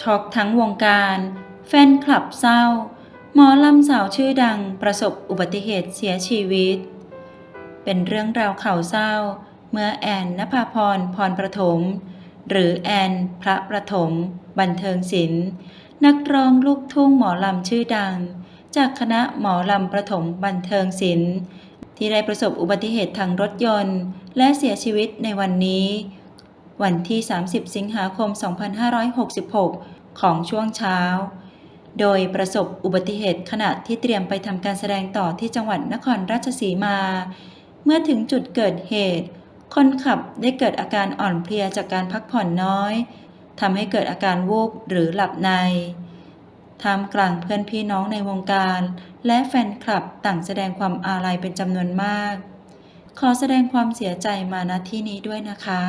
ช็อกทั้งวงการ แฟนคลับเศร้า หมอลำสาวชื่อดังประสบอุบัติเหตุเสียชีวิต เป็นเรื่องราวข่าวเศร้า เมื่อแอนนภาพรพรประถม หรือแอนพระประถม บันเทิงศิลป์นักร้องลูกทุ่งหมอลำชื่อดัง จากคณะหมอลำประถมบันเทิงศิลป์ที่ได้ประสบอุบัติเหตุทางรถยนต์ และเสียชีวิตในวันนี้ วันที่ 30 สิงหาคม 2566 ของช่วงเช้า โดยประสบอุบัติเหตุขณะที่เตรียมไปทำการแสดงต่อที่จังหวัดนครราชสีมา เมื่อถึงจุดเกิดเหตุ คนขับได้เกิดอาการอ่อนเพลียจากการพักผ่อนน้อยทำให้เกิดอาการวูบหรือหลับในท่ามกลางเพื่อนพี่น้องในวงการ และแฟนคลับต่างแสดงความอาลัยเป็นจำนวนมาก ขอแสดงความเสียใจมาณที่นี้ด้วยนะคะ